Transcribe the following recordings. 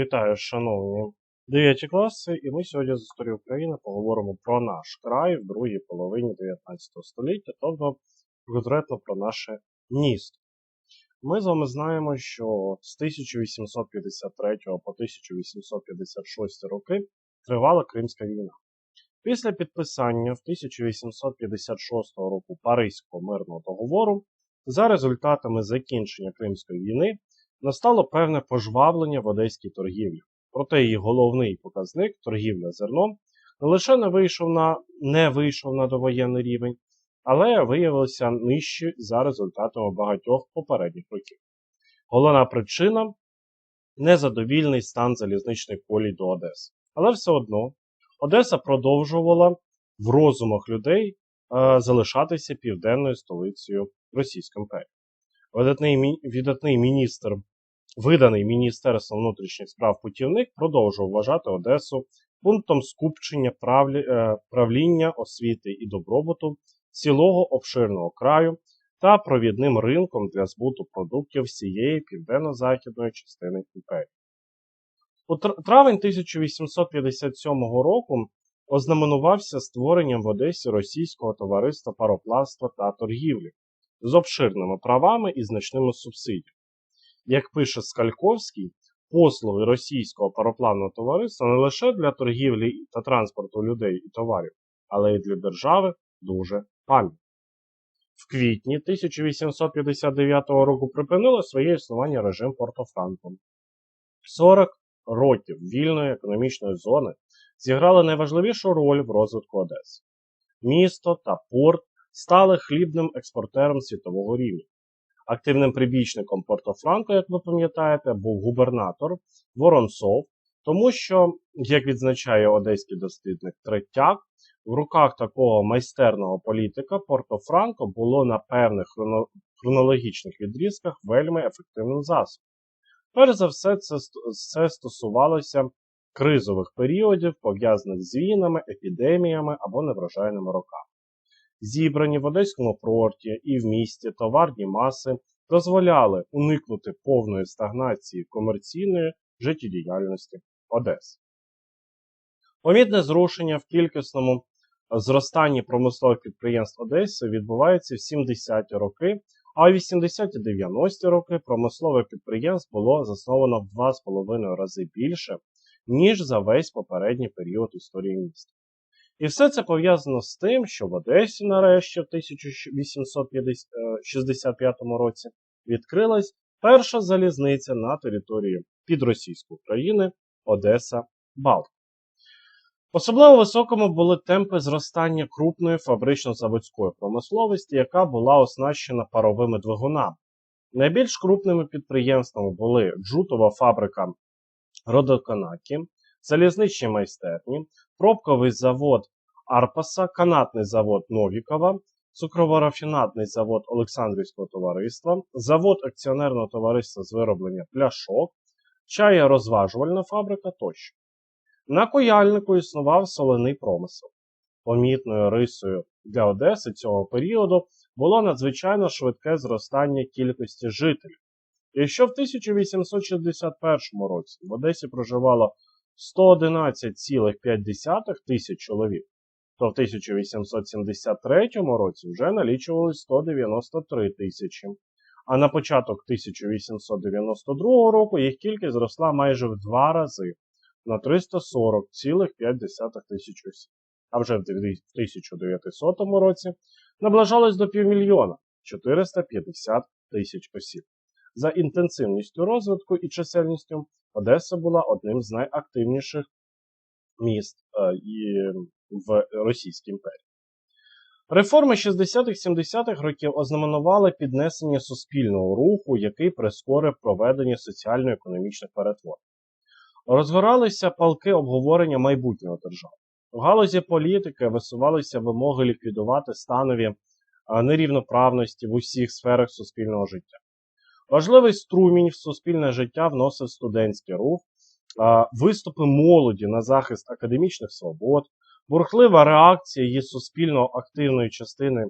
Вітаю, шановні 9 класи, і ми сьогодні з історії України поговоримо про наш край в другій половині 19 століття, тобто конкретно про наше місто. Ми з вами знаємо, що з 1853 по 1856 роки тривала Кримська війна. Після підписання в 1856 року Паризького мирного договору, за результатами закінчення Кримської війни, настало певне пожвавлення в одеській торгівлі. Проте її головний показник торгівля зерном не лише не вийшов на не вийшов на довоєнний рівень, але виявився нижчий за результатами багатьох попередніх років. Головна причина незадовільний стан залізничних колій до Одеси. Але все одно Одеса продовжувала в розумах людей е, залишатися південною столицею Російської імперії. Видатний, міністр Виданий Міністерством внутрішніх справ путівник продовжував вважати Одесу пунктом скупчення е, правління, освіти і добробуту цілого обширного краю та провідним ринком для збуту продуктів всієї південно-західної частини імперії. У травень 1857 року ознаменувався створенням в Одесі російського товариства пароплавства та торгівлі з обширними правами і значними субсидіями. Як пише Скальковський, послуги російського пароплавного товариства не лише для торгівлі та транспорту людей і товарів, але й для держави дуже пам'ятні. В квітні 1859 року припинило своє існування режим Порто-Франко. 40 років вільної економічної зони зіграли найважливішу роль в розвитку Одеси. Місто та порт стали хлібним експортером світового рівня. Активним прибічником Порто-Франко, як ви пам'ятаєте, був губернатор Воронцов, тому що, як відзначає одеський дослідник Третяк, в руках такого майстерного політика Порто-Франко було на певних хроно- хронологічних відрізках вельми ефективним засобом. Перш за все, це, це стосувалося кризових періодів, пов'язаних з війнами, епідеміями або неврожайними роками. Зібрані в Одеському порті і в місті товарні маси дозволяли уникнути повної стагнації комерційної життєдіяльності Одеси. Помітне зрушення в кількісному зростанні промислових підприємств Одеси відбувається в 70-ті роки, а у 80-ті 90-ті роки промислових підприємств було засновано в 2,5 рази більше, ніж за весь попередній період історії міста. І все це пов'язано з тим, що в Одесі нарешті в 1865 році відкрилась перша залізниця на території підросійської України Одеса Балт. Особливо високими були темпи зростання крупної фабрично-заводської промисловості, яка була оснащена паровими двигунами. Найбільш крупними підприємствами були джутова фабрика Родоканакі, залізничні майстерні, пробковий завод Арпаса, канатний завод Новікова, цукрово-рафінатний завод Олександрівського товариства, завод акціонерного товариства з вироблення пляшок, чая-розважувальна фабрика тощо. На Кояльнику існував соляний промисел. Помітною рисою для Одеси цього періоду було надзвичайно швидке зростання кількості жителів. Якщо в 1861 році в Одесі проживало 111,5 тисяч чоловік, то в 1873 році вже налічували 193 тисячі. А на початок 1892 року їх кількість зросла майже в два рази на 340,5 тисяч осіб. А вже в 1900 році наближалось до півмільйона 450 тисяч осіб. За інтенсивністю розвитку і чисельністю Одеса була одним з найактивніших міст е, в Російській імперії. Реформи 60-70-х років ознаменували піднесення суспільного руху, який прискорив проведення соціально-економічних перетворень. Розгоралися палки обговорення майбутнього держави. В галузі політики висувалися вимоги ліквідувати станові е, нерівноправності в усіх сферах суспільного життя. Важливий струмінь в суспільне життя вносив студентський рух, виступи молоді на захист академічних свобод, бурхлива реакція її суспільно активної частини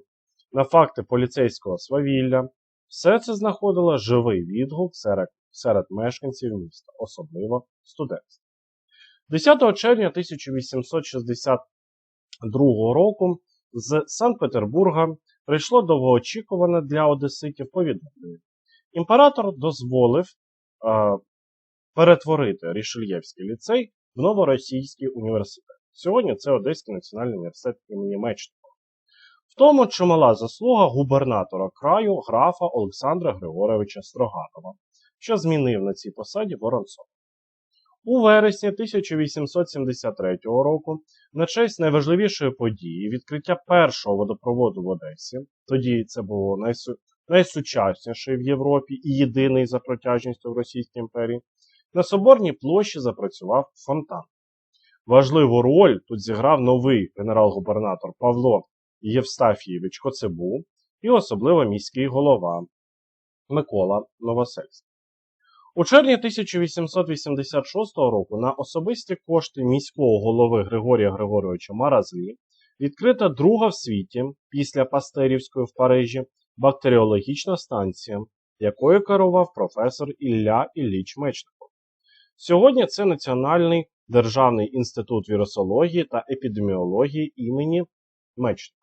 на факти поліцейського свавілля. Все це знаходило живий відгук серед серед мешканців міста, особливо студентів. 10 червня 1862 року з Санкт-Петербурга прийшло довгоочікуване для одеситів повідомлення. Імператор дозволив е, перетворити Рішельєвський ліцей в новоросійський університет. Сьогодні це Одеський національний університет імені Мечникова. В тому чимала заслуга губернатора краю графа Олександра Григоровича Строганова, що змінив на цій посаді Воронцова. У вересні 1873 року, на честь найважливішої події відкриття першого водопроводу в Одесі, тоді це було найсу... найсучасніший в Європі і єдиний за протяжністю в Російській імперії, на Соборній площі запрацював фонтан. Важливу роль тут зіграв новий генерал-губернатор Павло Євстафійович Коцебу і особливо міський голова Микола Новосельський. У червні 1886 року на особисті кошти міського голови Григорія Григоровича Маразлі відкрита друга в світі після Пастерівської в Парижі бактеріологічна станція, якою керував професор Ілля Ілліч Мечников. Сьогодні це Національний Державний інститут вірусології та епідеміології імені Мечникова.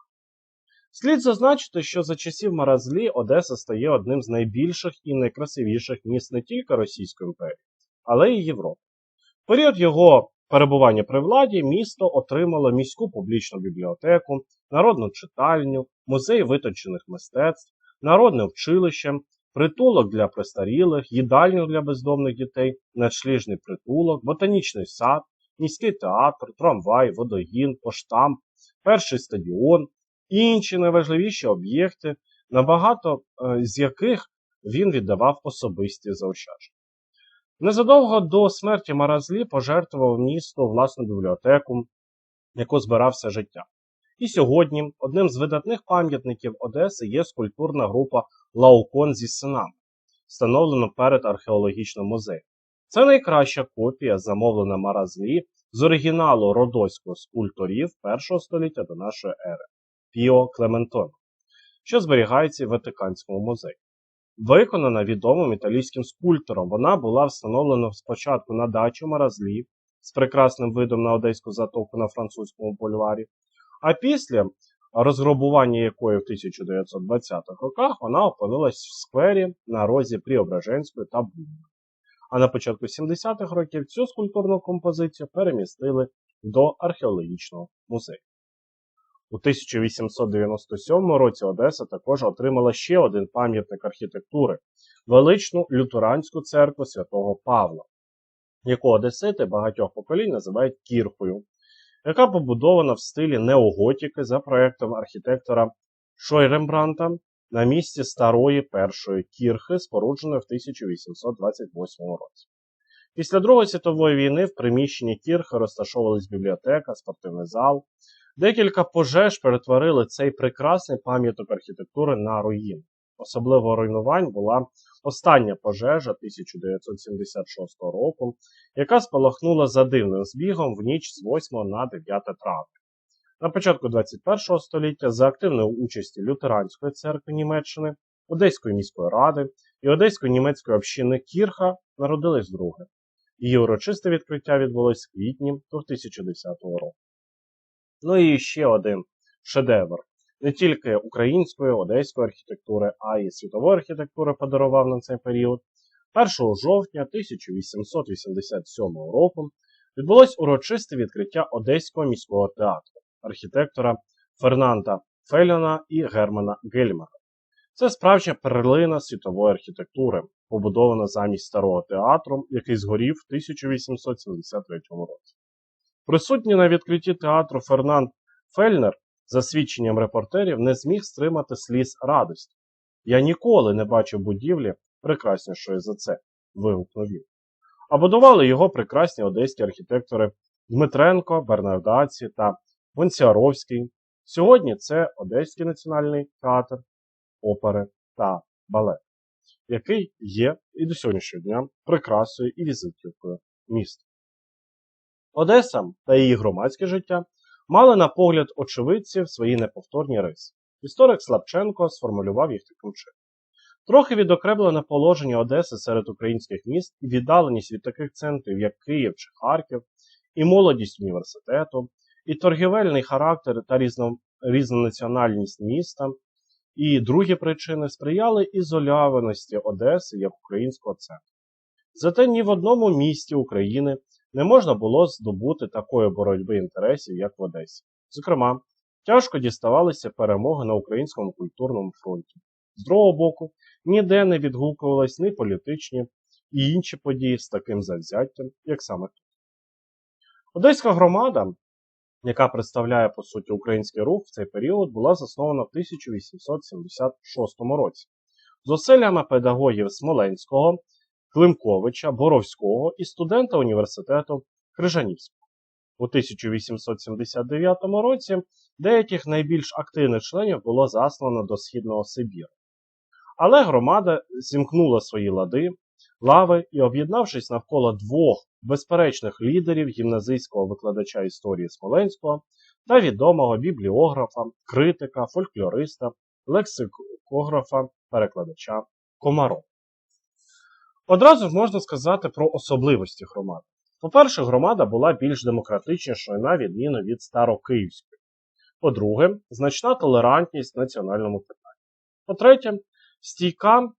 Слід зазначити, що за часів Маразлі Одеса стає одним з найбільших і найкрасивіших міст не тільки Російської імперії, але й Європи. В період його перебування при владі місто отримало міську публічну бібліотеку, народну читальню, музей витончених мистецтв, народне училище, притулок для престарілих, їдальню для бездомних дітей, надшліжний притулок, ботанічний сад, міський театр, трамвай, водогін, поштамп, перший стадіон і інші найважливіші об'єкти, набагато е, з яких він віддавав особисті заощадження. Незадовго до смерті Маразлі пожертвував місто власну бібліотеку, яку збирав все життя. І сьогодні одним з видатних пам'ятників Одеси є скульптурна група Лаукон зі синами, встановлена перед археологічним музеєм. Це найкраща копія, замовлена Маразлі з оригіналу родоського скульпторів першого століття до нашої ери Піо Клементоно, що зберігається в Ватиканському музеї. Виконана відомим італійським скульптором, вона була встановлена спочатку на дачі Маразлі з прекрасним видом на Одеську затоку на французькому бульварі, а після розграбування якої в 1920-х роках вона опинилась в сквері на розі Пріображенської та Бунна. А на початку 70-х років цю скульптурну композицію перемістили до археологічного музею. У 1897 році Одеса також отримала ще один пам'ятник архітектури величну лютеранську церкву святого Павла, яку Одесити багатьох поколінь називають кірхою, яка побудована в стилі неоготіки за проєктом архітектора Шойрембранта на місці старої першої кірхи, спорудженої в 1828 році. Після Другої світової війни в приміщенні кірхи розташовувались бібліотека, спортивний зал. Декілька пожеж перетворили цей прекрасний пам'яток архітектури на руїни. Особливо руйнувань була остання пожежа 1976 року, яка спалахнула за дивним збігом в ніч з 8 на 9 травня. На початку 21 століття за активної участі Лютеранської церкви Німеччини, Одеської міської ради і Одеської німецької общини Кірха народились друге. Її урочисте відкриття відбулось в квітні 2010 року. Ну і ще один шедевр не тільки української, одеської архітектури, а й світової архітектури подарував на цей період. 1 жовтня 1887 року відбулось урочисте відкриття Одеського міського театру архітектора Фернанда Феліна і Германа Гельмера. Це справжня перлина світової архітектури, побудована замість старого театру, який згорів в 1873 році. Присутній на відкритті театру Фернанд Фельнер, за свідченням репортерів, не зміг стримати сліз радості. Я ніколи не бачив будівлі прекраснішої за це, вигукнув він. А будували його прекрасні одеські архітектори Дмитренко, Бернардаці та Гонціаровський. Сьогодні це Одеський національний театр, опери та балет, який є і до сьогоднішнього дня прикрасою і візитівкою міста. Одеса та її громадське життя мали на погляд очевидців свої неповторні риси. Історик Слабченко сформулював їх таким чином. Трохи відокремлене положення Одеси серед українських міст і віддаленість від таких центрів, як Київ чи Харків, і молодість університету, і торгівельний характер та різно, різнонаціональність міста, і другі причини сприяли ізольованості Одеси як українського центру. Зате ні в одному місті України не можна було здобути такої боротьби інтересів, як в Одесі. Зокрема, тяжко діставалися перемоги на українському культурному фронті. З другого боку, ніде не відгукувались ні політичні і інші події з таким завзяттям, як саме тут. Одеська громада, яка представляє по суті український рух в цей період, була заснована в 1876 році зусиллями педагогів Смоленського, Климковича, Боровського і студента університету Крижанівського. У 1879 році деяких найбільш активних членів було заслано до Східного Сибіру. Але громада зімкнула свої лади, лави і, об'єднавшись навколо двох безперечних лідерів гімназійського викладача історії Смоленського та відомого бібліографа, критика, фольклориста, лексикографа, перекладача Комарова. Одразу ж можна сказати про особливості громади. По-перше, громада була більш демократичнішою на відміну від Старокиївської. По-друге, значна толерантність національному питанні. По-третє, стійка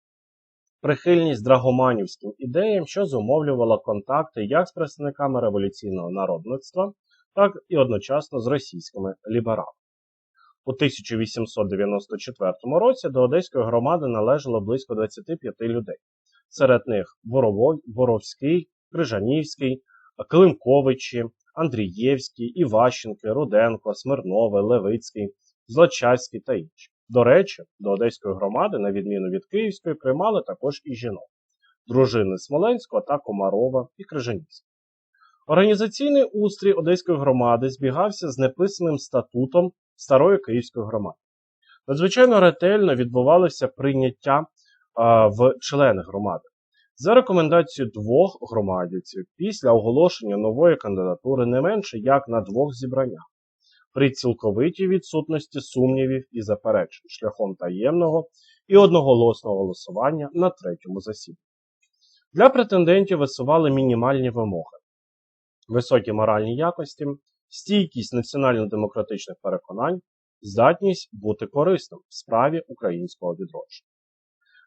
прихильність драгоманівським ідеям, що зумовлювала контакти як з представниками революційного народництва, так і одночасно з російськими лібералами. У 1894 році до Одеської громади належало близько 25 людей. Серед них Боровський, Крижанівський, Климковичі, Андрієвський, Іващенки, Руденко, Смирнове, Левицький, Злочавський та інші. До речі, до Одеської громади, на відміну від Київської, приймали також і жінок, дружини Смоленського та Комарова і Крижанівського. Організаційний устрій Одеської громади збігався з неписаним статутом Старої Київської громади. Надзвичайно ретельно відбувалося прийняття в члени громади. За рекомендацією двох громадівців після оголошення нової кандидатури не менше як на двох зібраннях при цілковитій відсутності сумнівів і заперечень шляхом таємного і одноголосного голосування на третьому засіданні. Для претендентів висували мінімальні вимоги, високі моральні якості, стійкість національно-демократичних переконань, здатність бути корисним в справі українського відродження.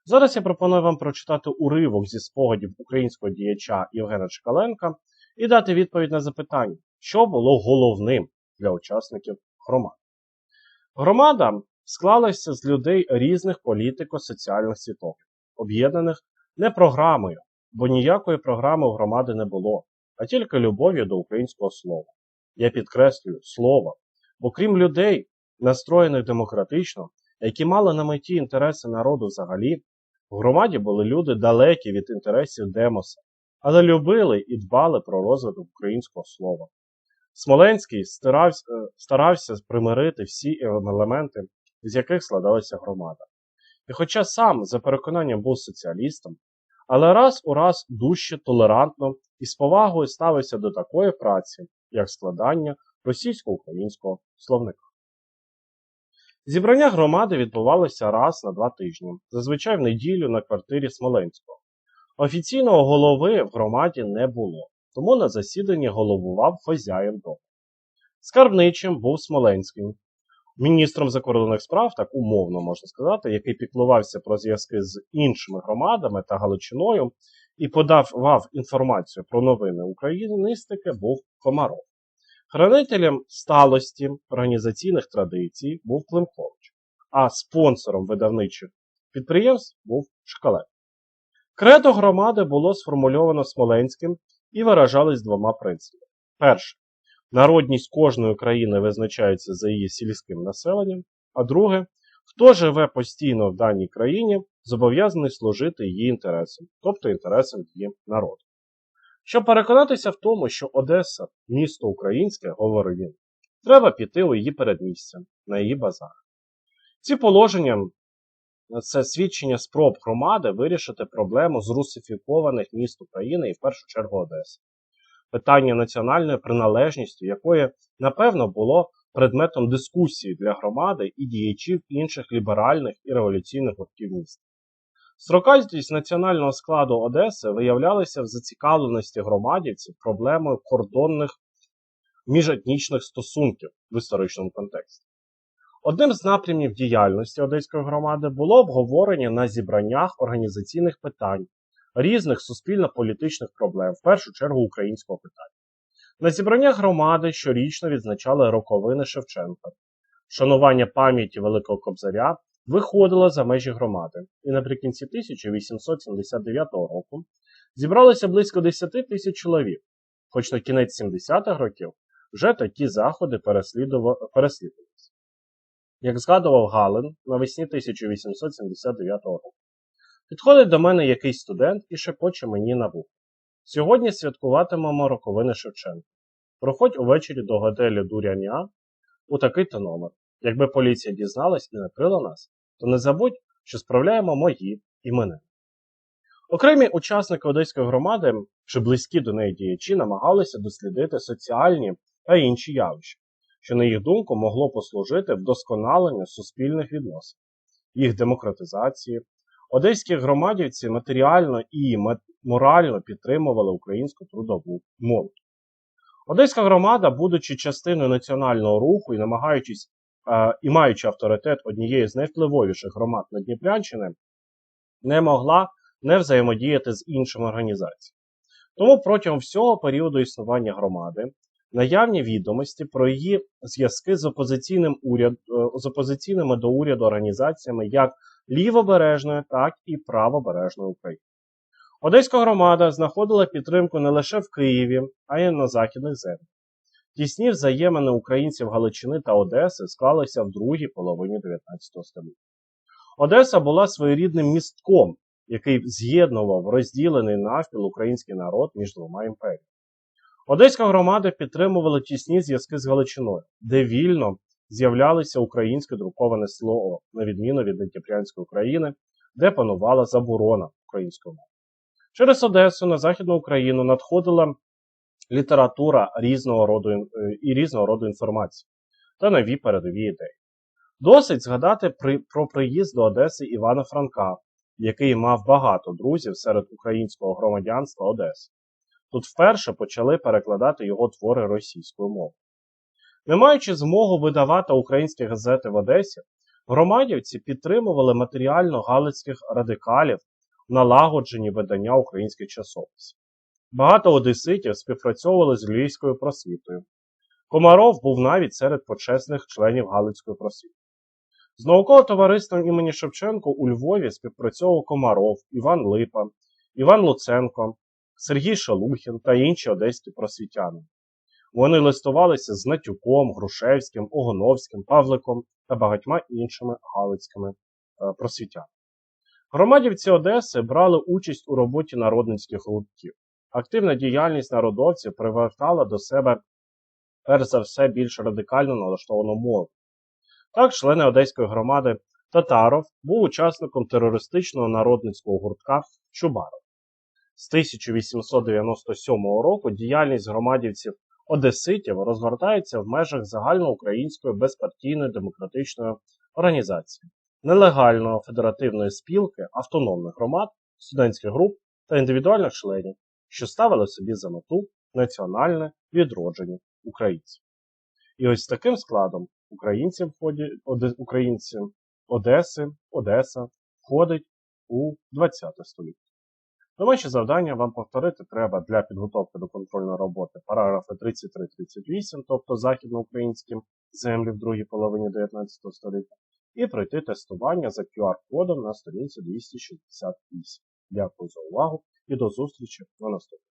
Зараз я пропоную вам прочитати уривок зі спогадів українського діяча Євгена Чекаленка і дати відповідь на запитання, що було головним для учасників громад. Громада склалася з людей різних політико-соціальних світоглядів, об'єднаних не програмою, бо ніякої програми у громади не було, а тільки любов'ю до українського слова. Я підкреслюю слово, бо крім людей, настроєних демократично, які мали на меті інтереси народу взагалі, в громаді були люди далекі від інтересів Демоса, але любили і дбали про розвиток українського слова. Смоленський старався, старався примирити всі елементи, з яких складалася громада. І хоча сам за переконанням був соціалістом, але раз у раз дужче толерантно і з повагою ставився до такої праці, як складання російсько-українського словника. Зібрання громади відбувалося раз на два тижні, зазвичай в неділю на квартирі Смоленського. Офіційного голови в громаді не було, тому на засіданні головував хозяїн дому. Скарбничим був Смоленський, міністром закордонних справ, так умовно можна сказати, який піклувався про зв'язки з іншими громадами та Галичиною і подавав інформацію про новини україністики, був Комаров. Хранителем сталості організаційних традицій був Климкович, а спонсором видавничих підприємств був Шкалет. Кредо громади було сформульовано Смоленським і виражались двома принципами. Перше, народність кожної країни визначається за її сільським населенням, а друге, хто живе постійно в даній країні, зобов'язаний служити її інтересам, тобто інтересам її народу. Щоб переконатися в тому, що Одеса місто українське, говорив він, треба піти у її передмістя, на її базар. Ці положення це свідчення спроб громади вирішити проблему зрусифікованих міст України і в першу чергу Одеси. Питання національної приналежності, якої, напевно, було предметом дискусії для громади і діячів інших ліберальних і революційних гуртів міста. Строкатість національного складу Одеси виявлялася в зацікавленості громадівців проблемою кордонних міжетнічних стосунків в історичному контексті. Одним з напрямів діяльності Одеської громади було обговорення на зібраннях організаційних питань, різних суспільно-політичних проблем, в першу чергу українського питання. На зібраннях громади щорічно відзначали роковини Шевченка. Шанування пам'яті Великого Кобзаря виходило за межі громади, і наприкінці 1879 року зібралося близько 10 тисяч чоловік, хоч на кінець 70-х років вже такі заходи переслідувалися. Як згадував Галин навесні 1879 року, підходить до мене якийсь студент і шепоче мені на вухо. Сьогодні святкуватимемо роковини Шевченка. Проходь увечері до готелю Дуряня у такий-то номер. Якби поліція дізналась і накрила нас, то не забудь, що справляємо мої імени. Окремі учасники Одеської громади, чи близькі до неї діячі, намагалися дослідити соціальні та інші явища, що, на їх думку, могло послужити вдосконаленню суспільних відносин, їх демократизації. Одеські громадівці матеріально і морально підтримували українську трудову молодь. Одеська громада, будучи частиною національного руху і намагаючись і маючи авторитет однієї з найвпливовіших громад на Дніпрянщини, не могла не взаємодіяти з іншими організаціями. Тому протягом всього періоду існування громади наявні відомості про її зв'язки з опозиційним уряд, е, з опозиційними до уряду організаціями як лівобережної, так і правобережної України. Одеська громада знаходила підтримку не лише в Києві, а й на західних землях. Тісні взаємини українців Галичини та Одеси склалися в другій половині 19 століття. Одеса була своєрідним містком, який з'єднував розділений навпіл український народ між двома імперіями. Одеська громада підтримувала тісні зв'язки з Галичиною, де вільно з'являлося українське друковане слово, на відміну від Дніпрянської України, де панувала заборона української мови. Через Одесу на Західну Україну надходила література різного роду е, і різного роду інформації та нові передові ідеї. Досить згадати при, про приїзд до Одеси Івана Франка, який мав багато друзів серед українського громадянства Одеси. Тут вперше почали перекладати його твори російською мовою. Не маючи змогу видавати українські газети в Одесі, громадівці підтримували матеріально галицьких радикалів налагодженні видання українських часописів. Багато одеситів співпрацьовували з львівською просвітою. Комаров був навіть серед почесних членів Галицької просвіти. З науковим товариством імені Шевченко у Львові співпрацьовував Комаров, Іван Липа, Іван Луценко, Сергій Шелухін та інші одеські просвітяни. Вони листувалися з Натюком, Грушевським, Огоновським, Павликом та багатьма іншими галицькими е, просвітянами. Громадівці Одеси брали участь у роботі народницьких гуртків. Активна діяльність народовців привертала до себе, перш за все, більш радикально налаштовану молодь. Так, члени одеської громади Татаров був учасником терористичного народницького гуртка Чубаров. З 1897 року діяльність громадівців Одеситів розгортається в межах загальноукраїнської безпартійної демократичної організації, нелегальної федеративної спілки, автономних громад, студентських груп та індивідуальних членів, що ставили собі за мету національне відродження українців. І ось таким складом українці, входять, українці Одеси, Одеса входить у 20 століття. Домашнє завдання вам повторити треба для підготовки до контрольної роботи параграфи 33-38, тобто західноукраїнські землі в другій половині 19 століття, і пройти тестування за QR-кодом на сторінці 268. Дякую за увагу і до зустрічі на наступному.